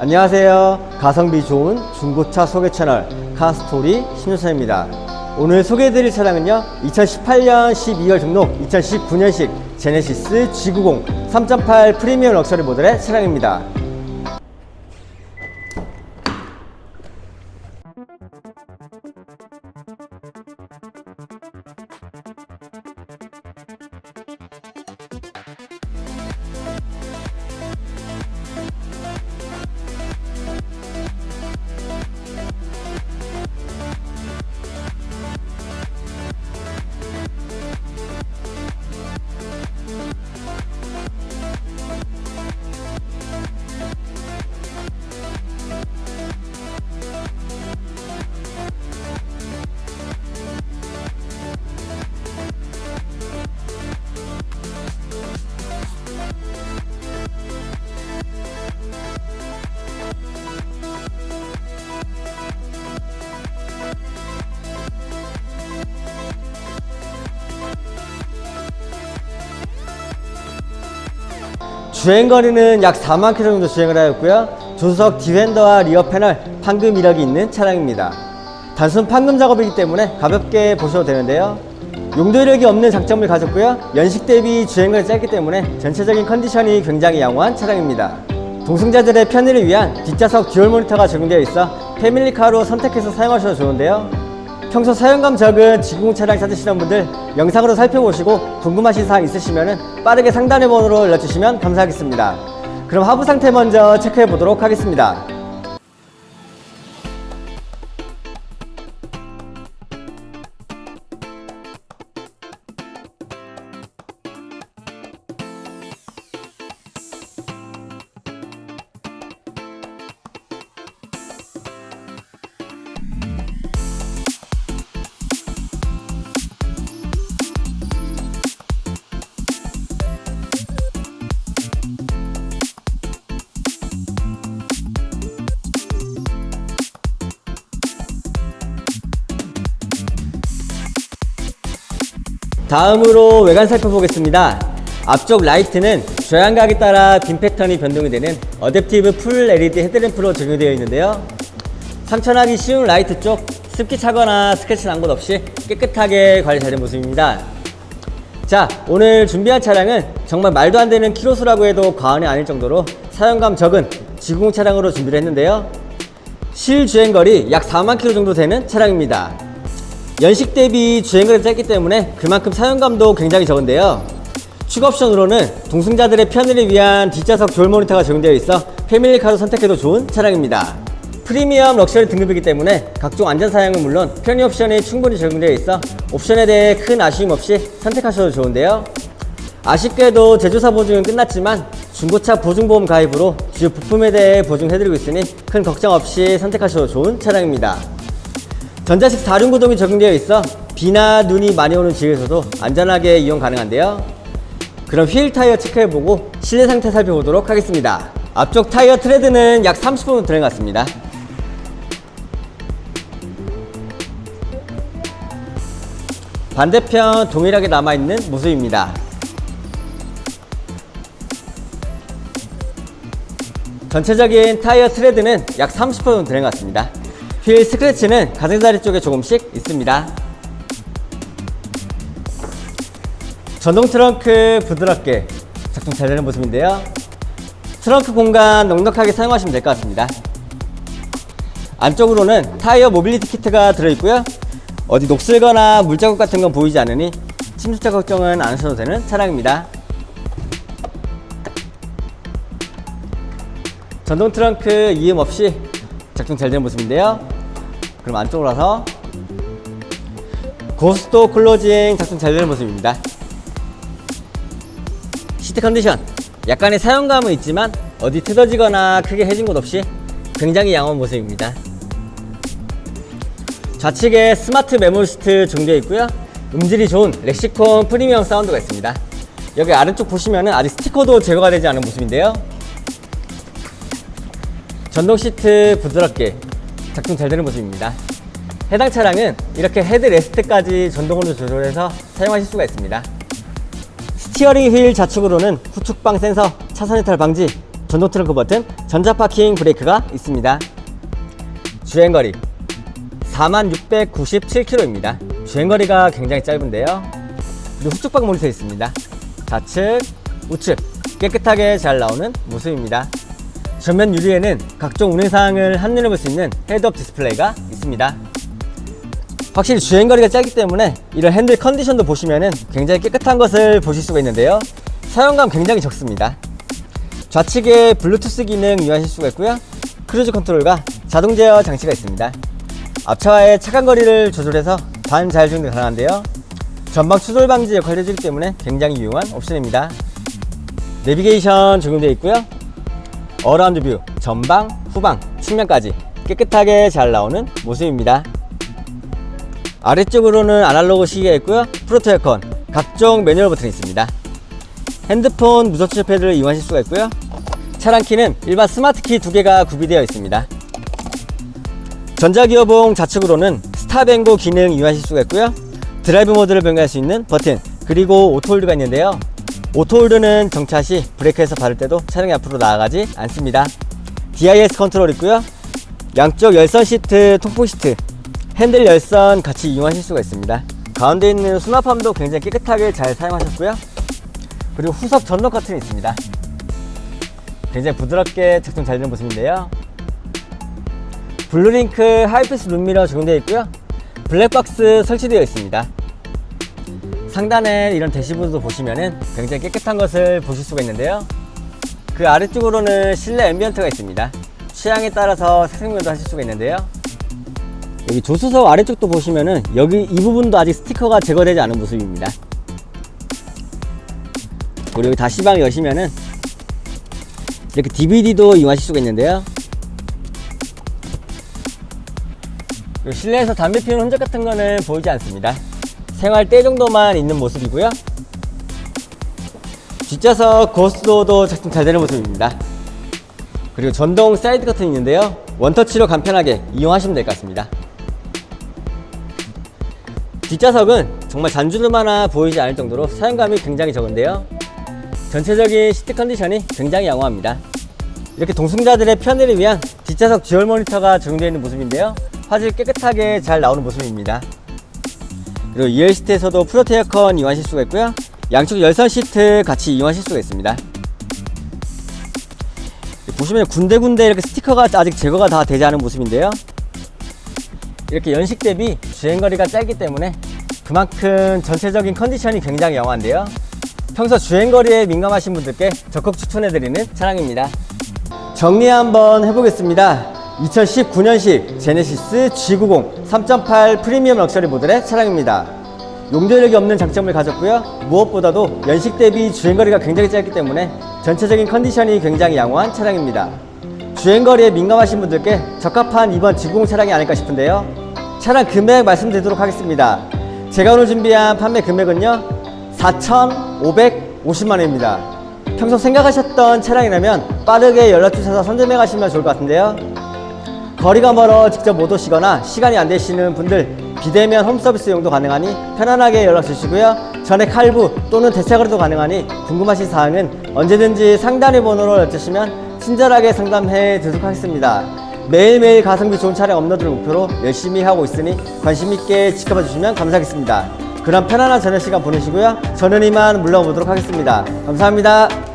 안녕하세요. 가성비 좋은 중고차 소개 채널 카스토리 신유선입니다. 오늘 소개해드릴 차량은요. 2018년 12월 등록 2019년식 제네시스 G90 3.8 프리미엄 럭셔리 모델의 차량입니다. 주행 거리는 약 4만 킬로 정도 주행을 하였고요. 조수석 디펜더와 리어 패널 판금 이력이 있는 차량입니다. 단순 판금 작업이기 때문에 가볍게 보셔도 되는데요. 용도 이력이 없는 장점을 가졌고요. 연식 대비 주행거리 짧기 때문에 전체적인 컨디션이 굉장히 양호한 차량입니다. 동승자들의 편의를 위한 뒷좌석 듀얼 모니터가 적용되어 있어 패밀리카로 선택해서 사용하셔도 좋은데요. 평소 사용감 적은 G90 차량 찾으시는 분들 영상으로 살펴보시고 궁금하신 사항 있으시면 빠르게 상단의 번호로 연락주시면 감사하겠습니다. 그럼 하부 상태 먼저 체크해 보도록 하겠습니다. 다음으로 외관 살펴보겠습니다. 앞쪽 라이트는 조향각에 따라 빔 패턴이 변동이 되는 어댑티브 풀 LED 헤드램프로 적용되어 있는데요. 상처나기 쉬운 라이트 쪽 습기 차거나 스크래치 난 곳 없이 깨끗하게 관리 잘된 모습입니다. 자, 오늘 준비한 차량은 정말 말도 안 되는 키로수라고 해도 과언이 아닐 정도로 사용감 적은 G90 차량으로 준비를 했는데요. 실 주행거리 약 4만 킬로 정도 되는 차량입니다. 연식 대비 주행거리 짧기 때문에 그만큼 사용감도 굉장히 적은데요. 추가 옵션으로는 동승자들의 편의를 위한 뒷좌석 듀얼 모니터가 적용되어 있어 패밀리카로 선택해도 좋은 차량입니다. 프리미엄 럭셔리 등급이기 때문에 각종 안전 사양은 물론 편의 옵션이 충분히 적용되어 있어 옵션에 대해 큰 아쉬움 없이 선택하셔도 좋은데요. 아쉽게도 제조사 보증은 끝났지만 중고차 보증보험 가입으로 주요 부품에 대해 보증해드리고 있으니 큰 걱정 없이 선택하셔도 좋은 차량입니다. 전자식 4륜 구동이 적용되어 있어 비나 눈이 많이 오는 지역에서도 안전하게 이용 가능한데요. 그럼 휠 타이어 체크해보고 실내 상태 살펴보도록 하겠습니다. 앞쪽 타이어 트레드는 약 30분 들어갔습니다. 반대편 동일하게 남아있는 모습입니다. 전체적인 타이어 트레드는 약 30% 들어갔습니다. 휠 스크래치는 가장자리 쪽에 조금씩 있습니다. 전동 트렁크 부드럽게 작동 잘 되는 모습인데요. 트렁크 공간 넉넉하게 사용하시면 될 것 같습니다. 안쪽으로는 타이어 모빌리티 키트가 들어있고요. 어디 녹슬거나 물자국 같은 건 보이지 않으니 침수자 걱정은 안 하셔도 되는 차량입니다. 전동 트렁크 이음 없이 작동 잘 되는 모습인데요. 그럼 안쪽으로 와서 고스트 클로징 작동 잘 되는 모습입니다. 시트 컨디션 약간의 사용감은 있지만 어디 뜯어지거나 크게 해진 곳 없이 굉장히 양호한 모습입니다. 좌측에 스마트 메모리 시트 적용되어 있고요. 음질이 좋은 렉시콘 프리미엄 사운드가 있습니다. 여기 아래쪽 보시면은 아직 스티커도 제거가 되지 않은 모습인데요. 전동 시트 부드럽게 작동 잘 되는 모습입니다. 해당 차량은 이렇게 헤드 레스트까지 전동으로 조절해서 사용하실 수가 있습니다. 스티어링 휠 좌측으로는 후측방 센서, 차선 이탈 방지, 전동 트렁크 버튼, 전자 파킹 브레이크가 있습니다. 주행거리 4697km입니다. 주행거리가 굉장히 짧은데요. 후측방 모니터 있습니다. 좌측, 우측 깨끗하게 잘 나오는 모습입니다. 전면 유리에는 각종 운행사항을 한눈에 볼 수 있는 헤드업 디스플레이가 있습니다. 확실히 주행거리가 짧기 때문에 이런 핸들 컨디션도 보시면은 굉장히 깨끗한 것을 보실 수가 있는데요. 사용감 굉장히 적습니다. 좌측에 블루투스 기능 이용하실 수가 있고요. 크루즈 컨트롤과 자동 제어 장치가 있습니다. 앞차와의 차간 거리를 조절해서 반 자율주행도 가능한데요. 전방 추돌 방지 역할을 해주기 때문에 굉장히 유용한 옵션입니다. 내비게이션 적용되어 있고요. 어라운드 뷰, 전방, 후방, 측면까지 깨끗하게 잘 나오는 모습입니다. 아래쪽으로는 아날로그 시계가 있고요. 프로토 에어컨, 각종 매뉴얼 버튼이 있습니다. 핸드폰 무선 패드를 이용하실 수가 있고요. 차량 키는 일반 스마트 키 두 개가 구비되어 있습니다. 전자기어봉 좌측으로는 스탑앤고 기능 이용하실 수가 있고요. 드라이브 모드를 변경할 수 있는 버튼, 그리고 오토홀드가 있는데요. 오토홀드는 정차 시 브레이크에서 밟을 때도 차량이 앞으로 나아가지 않습니다. DIS 컨트롤 있고요. 양쪽 열선 시트, 통풍 시트, 핸들 열선 같이 이용하실 수가 있습니다. 가운데 있는 수납함도 굉장히 깨끗하게 잘 사용하셨고요. 그리고 후석 전동 커튼이 있습니다. 굉장히 부드럽게 작동 잘 되는 모습인데요. 블루링크 하이패스 룸미러 적용되어 있고요. 블랙박스 설치되어 있습니다. 상단에 이런 대시보드도 보시면은 굉장히 깨끗한 것을 보실 수가 있는데요. 그 아래쪽으로는 실내 앰비언트가 있습니다. 취향에 따라서 색상별도 하실 수가 있는데요. 여기 조수석 아래쪽도 보시면은 여기 이 부분도 아직 스티커가 제거되지 않은 모습입니다. 그리고 다시방 여시면은 이렇게 DVD도 이용하실 수가 있는데요. 실내에서 담배 피우는 흔적 같은 거는 보이지 않습니다. 생활 때 정도만 있는 모습이고요. 뒷좌석 고스도도 작동 잘 되는 모습입니다. 그리고 전동 사이드 커튼이 있는데요. 원터치로 간편하게 이용하시면 될 것 같습니다. 뒷좌석은 정말 잔주름 하나 보이지 않을 정도로 사용감이 굉장히 적은데요. 전체적인 시트 컨디션이 굉장히 양호합니다. 이렇게 동승자들의 편의를 위한 뒷좌석 듀얼 모니터가 적용되어 있는 모습인데요. 화질 깨끗하게 잘 나오는 모습입니다. 그리고 2열 시트에서도 프로테 에어컨 이용하실 수가 있고요. 양쪽 열선 시트 같이 이용하실 수가 있습니다. 보시면 군데군데 이렇게 스티커가 아직 제거가 다 되지 않은 모습인데요. 이렇게 연식 대비 주행거리가 짧기 때문에 그만큼 전체적인 컨디션이 굉장히 양호한데요. 평소 주행거리에 민감하신 분들께 적극 추천해드리는 차량입니다. 정리 한번 해보겠습니다. 2019년식 제네시스 G90 3.8 프리미엄 럭셔리 모델의 차량입니다. 용도력이 없는 장점을 가졌고요. 무엇보다도 연식 대비 주행거리가 굉장히 짧기 때문에 전체적인 컨디션이 굉장히 양호한 차량입니다. 주행거리에 민감하신 분들께 적합한 이번 G90 차량이 아닐까 싶은데요. 차량 금액 말씀드리도록 하겠습니다. 제가 오늘 준비한 판매 금액은요. 4,550만 원입니다. 평소 생각하셨던 차량이라면 빠르게 연락 주셔서 선점해 가시면 좋을 것 같은데요. 거리가 멀어 직접 못 오시거나 시간이 안 되시는 분들 비대면 홈서비스 이용도 가능하니 편안하게 연락 주시고요. 전액 할부 또는 대차거래도 가능하니 궁금하신 사항은 언제든지 상단의 번호로 여쭈시면 친절하게 상담해 드리도록 하겠습니다. 매일매일 가성비 좋은 차량 업로드를 목표로 열심히 하고 있으니 관심 있게 지켜봐 주시면 감사하겠습니다. 그럼 편안한 저녁 시간 보내시고요. 저는 이만 물러보도록 하겠습니다. 감사합니다.